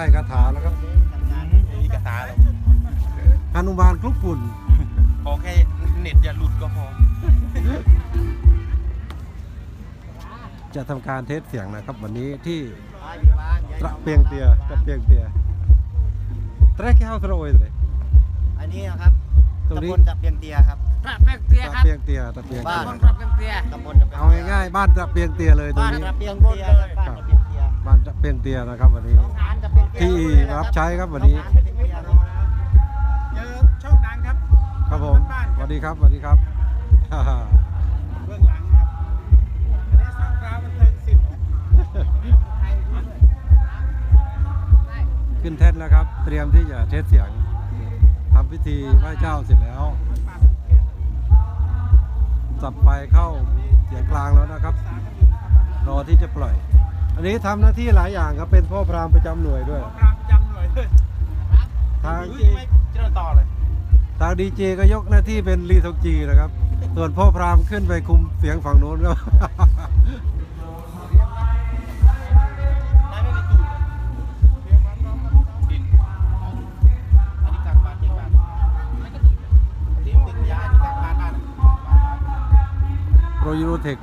ได้คาถาแล้วครับมีกระตาแล้วฮานุมานคลุกฝุ่นขอแค่เน็ตอย่าหลุดก็พอ จะทำการเทสเสียงนะครับ วันนี้ที่ตระเปียงเตียตระเปียงเตียตระแก้วตระโอยเลยอันนี้นะครับตรงนี้ตำบลจับเพียงเตียครับปรับแป๊กเตียตคระรับเปียงเตียตระเปียงบ้าเตียคนปรับแป๊กเตียตำบลจับเพียงเอาง่ายๆบ้านตระเปียงเตียเลยตรงบ้านนี้จับเพียงเตียครับบ้านจับเพียงเตียบ้านตระเปียงเตียนะครับวันนี้ น้องหา ที่รับใช้ครับวันนี้องหาจับเพียงเตียครับเจอช่องดังครับครับผมสวัสดีครับสวัสดีครับเบื้องหลังครับอันนี้สร้างกราวบันเทิงศิลป์ขึ้นเทสแล้วครับ เตรียมที่จะเทสเสียงทำพิธีไหว้เจ้าเสร็จแล้ว สับไฟเข้าเสียงกลางแล้วนะครับ รอที่จะปล่อย อันนี้ทำหน้าที่หลายอย่างครับเป็นพ่อพรามประจำหน่วยด้วย พรามจำหน่วยเลยทางอุ้ยไม่เจริญต่อเลยทางดีเจก็ยกหน้าที่เป็นรีทกจีนะครับ ส่วนพ่อพรามขึ้นไปคุมเสียงฝั่งโน้นครับ นายไม่มีตูดเลยดินอันนี้กลางบ้านเยี่ยมบ้านดินติดยาอันนี้กลางบ้านบ้านโปรยูโรเทค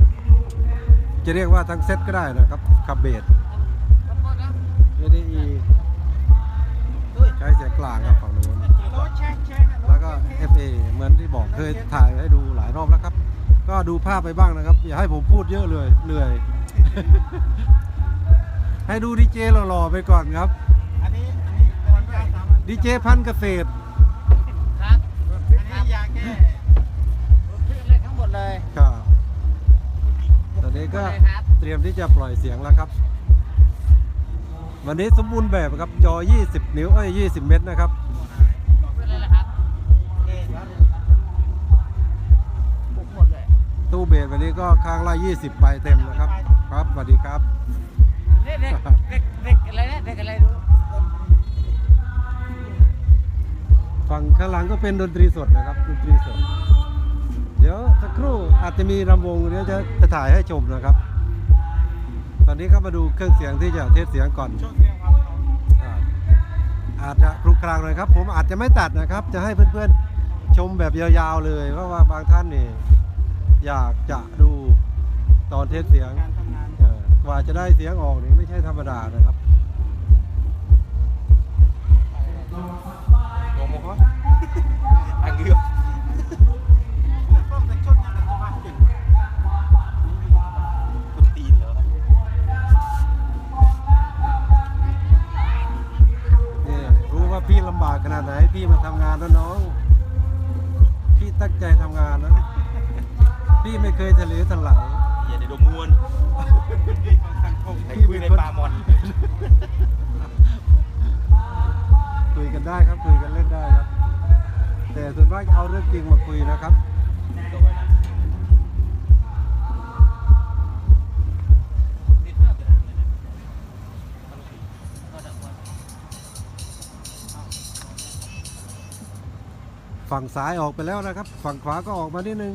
จะเรียกว่าทั้งเซตก็ได้นะครับขับเบสไม่ไดอีใช้เสียงกลางครับฝั่งโน้นแล้วก็ FA เหมือนที่บอกเคยถ่ายให้ดูหลายรอบแล้วครับ ก็ดูภาพไปบ้างนะครับ อย่าให้ผมพูดเยอะเลยเหนื่อย ให้ดูดีเจหล่อๆไปก่อนครับดีเจพันเกษตร นนี้ก็เลยครับเตรียมที่จะปล่อยเสียงแล้วครับ วันนี้สมบูรณ์แบบครับจอ 20 นิ้วเอ้ย20 เมตรนะครับขึ้นเลยนะครับเองครับบุกหมดเลยตู้เบสวันนี้ก็ข้างละ20ไปเต็มนะครับ ครับสวัสดีครับเด็กเด็กเด็กเด็กอะไรนะเด็กอะไรดูฝั่งข้างหลังก็เป็นดนตรีสดนะครับดนตรีสดเดี๋ยวสักครู่ อาจจะมีรำวงเดี๋ยวจะจะถ่ายให้ชมนะครับ ตอนนี้ก็มาดูเครื่องเสียงที่จะเทสเสียงก่อนช่วงเที่ยงครับอ่าอาจจะคลุกคลางหน่อยครับ ผมอาจจะไม่ตัดนะครับ จะให้เพื่อนๆชมแบบยาวๆเลยเพราะว่าบางท่านนี่อยากจะดูตอนเทสเสียงการทำงานเออกว่าจะได้เสียงออกนี่ไม่ใช่ธรรมดานะครับโดมก็อังเกือบ พี่ลำบากขนาดไหนพี่มาทำงานแล้วน้อง พี่ตั้งใจทำงานนะ พี่ไม่เคยทะเลทลายอย่าได้ดมมวนไอ้คุยในปลามอนคุยกันได้ครับคุยกันเล่นได้ครับ แต่ส่วนมากเอาเรื่องจริงมาคุยนะครับ ฝั่งซ้ายออกไปแล้วนะครับ ฝั่งขวาก็ออกมานิดนึง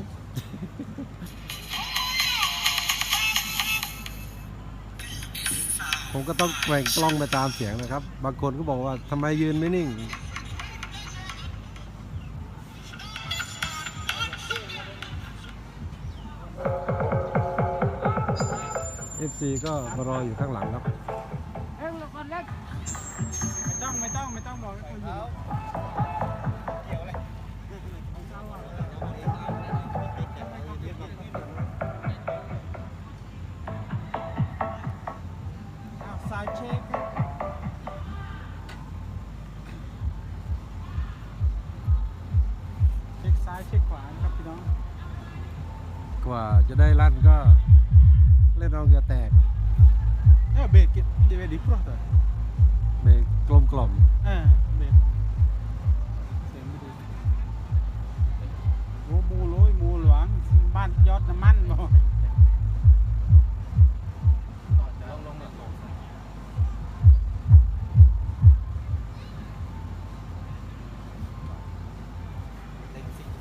ผมก็ต้องแกว่งกล้องไปตามเสียงนะครับ บางคนก็บอกว่าทำไมยืนไม่นิ่ง FC ก็มารออยู่ข้างหลังครับ เอ็งละคนเล็ก ไม่ต้องไม่ต้องไม่ต้องบอกให้คุยอ ว่าจะได้ลั่นก็เล่นเอาเหงื่อแตกเออเบรกเดี๋ยวดิพรอตเบรกกลมกล่อมเออเบรกเสียงไม่ดีโอ้มูโลยมูหลวงบ้านยอดน้ำมันบ่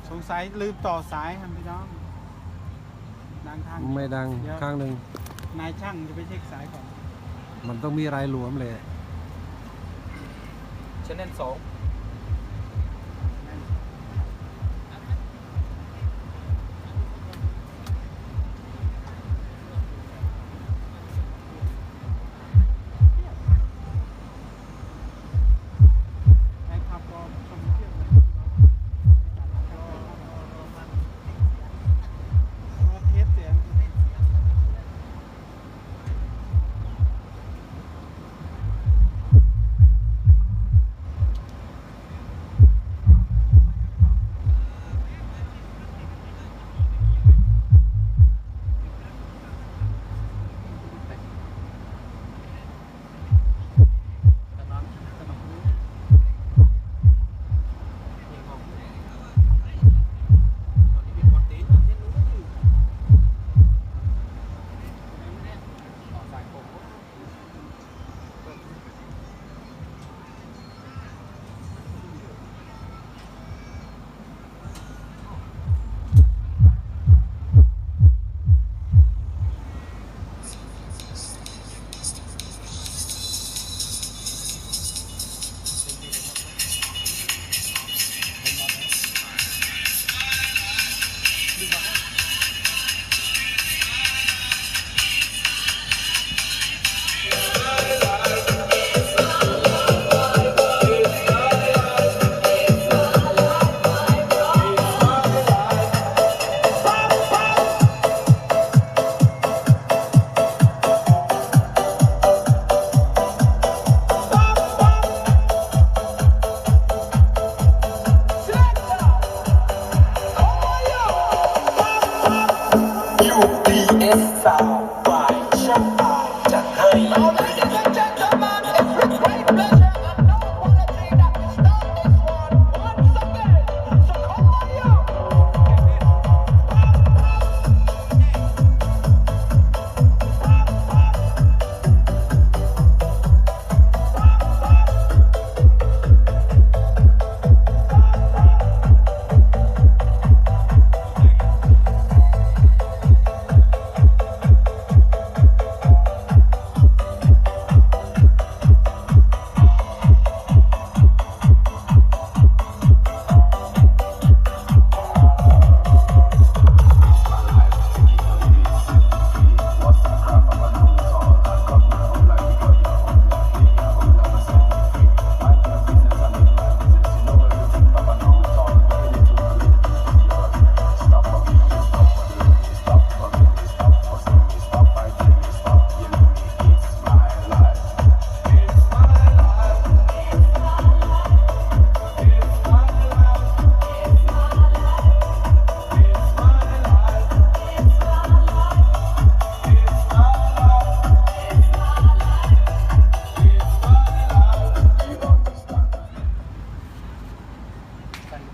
สงสัยลืมต่อสายครับพี่น้อง ไม่ดังข้างหนึ่ง นายช่างจะไปเช็คสายก่อนมันต้องมีรายหลวมเลย ชั้นแนนสอง ใส่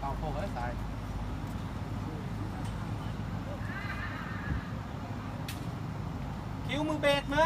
เตาโฟกัสสายคิวมือเบรกมะ